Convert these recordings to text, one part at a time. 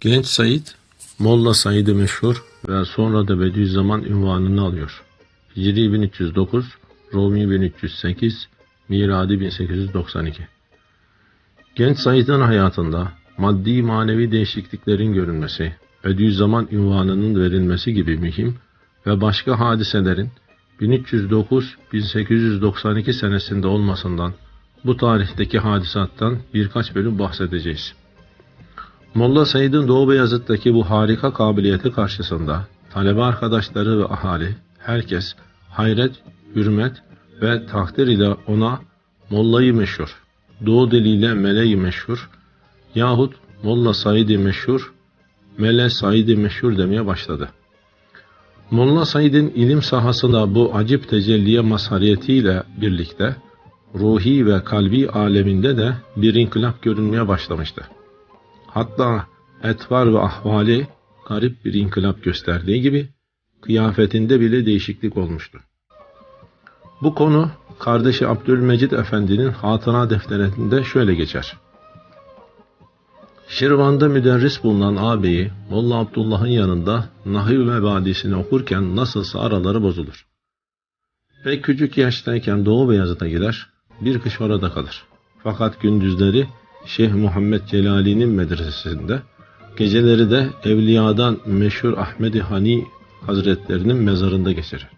Genç Said, Molla Said-i meşhur ve sonra da Bediüzzaman ünvanını alıyor. Hicri 1309, Rumi 1308, Miladi 1892. Genç Said'in hayatında maddi manevi değişikliklerin görünmesi, Bediüzzaman ünvanının verilmesi gibi mühim ve başka hadiselerin 1309-1892 senesinde olmasından bu tarihteki hadisattan birkaç bölüm bahsedeceğiz. Molla Said'in Doğu Beyazıt'taki bu harika kabiliyeti karşısında talebe arkadaşları ve ahali, herkes hayret, hürmet ve takdir ile ona Molla'yı meşhur, Doğu diliyle Mele'yi meşhur yahut Molla Said'i meşhur, Mele Said'i meşhur demeye başladı. Molla Said'in ilim sahasında bu acip tecelliye mazhariyetiyle birlikte ruhi ve kalbi aleminde de bir inkılap görünmeye başlamıştı. Hatta etvar ve ahvali garip bir inkılap gösterdiği gibi kıyafetinde bile değişiklik olmuştu. Bu konu kardeşi Abdülmecid Efendi'nin hatıra defterinde şöyle geçer. Şirvan'da müderris bulunan ağabeyi Molla Abdullah'ın yanında Nahiv Mebadisini okurken nasılsa araları bozulur. Pek küçük yaştayken Doğu Beyazıt'a gider, bir kış orada kalır. Fakat gündüzleri Şeyh Muhammed Celali'nin medresesinde, geceleri de Evliya'dan meşhur Ahmedi Hani Hazretlerinin mezarında geçirir.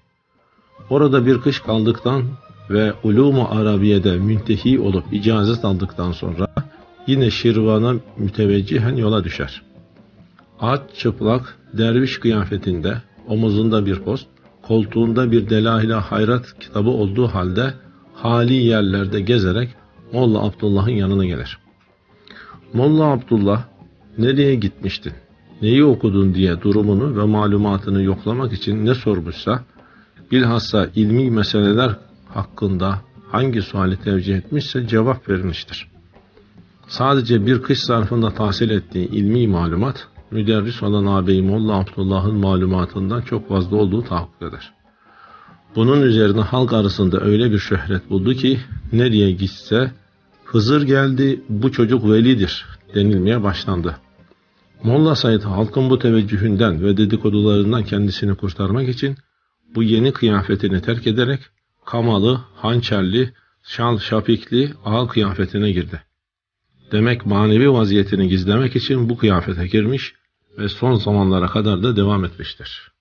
Orada bir kış kaldıktan ve Ulûm-u Arabiye'de müntehi olup icazet aldıktan sonra yine Şirvan'a müteveccihen yola düşer. Aç çıplak, derviş kıyafetinde, omuzunda bir post, koltuğunda bir delahile hayrat kitabı olduğu halde hali yerlerde gezerek Molla Abdullah'ın yanına gelir. Molla Abdullah, nereye gitmiştin, neyi okudun diye durumunu ve malumatını yoklamak için ne sormuşsa, bilhassa ilmi meseleler hakkında hangi suali tevcih etmişse cevap verilmiştir. Sadece bir kış zarfında tahsil ettiği ilmi malumat, müderris olan ağabey Molla Abdullah'ın malumatından çok fazla olduğu tahakkuk eder. Bunun üzerine halk arasında öyle bir şöhret buldu ki, nereye gitse, Hızır geldi, bu çocuk velidir denilmeye başlandı. Molla Said halkın bu teveccühünden ve dedikodularından kendisini kurtarmak için bu yeni kıyafetini terk ederek kamalı, hançerli, şal şapikli ağ kıyafetine girdi. Demek manevi vaziyetini gizlemek için bu kıyafete girmiş ve son zamanlara kadar da devam etmiştir.